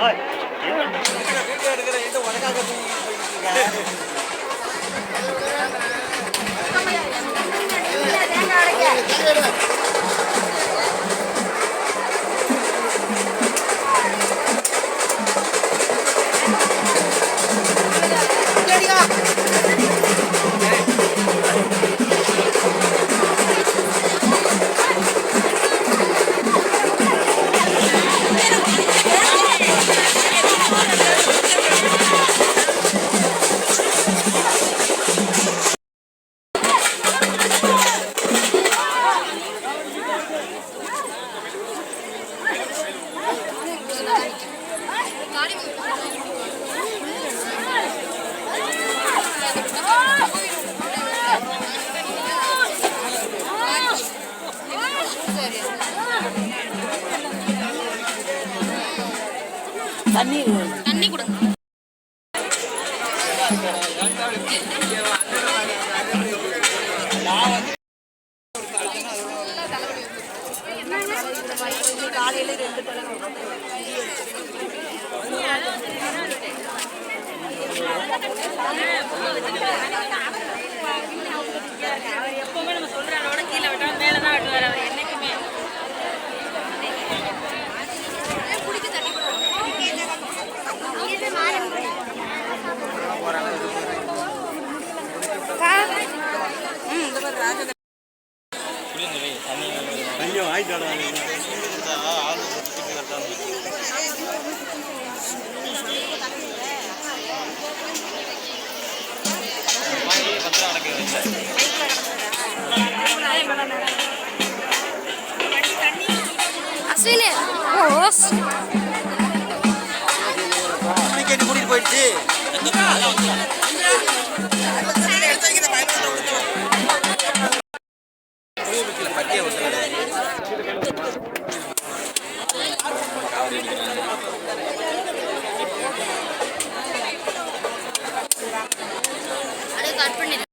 Video இருக்கேன். தண்ணி கொடுங்க காலையில ரெண்டு தலைவர் ஐயோ ஆயிட்டாடா ஓஸ் கூட்டிட்டு போயிடுச்சு. கட் பண்ணிடு.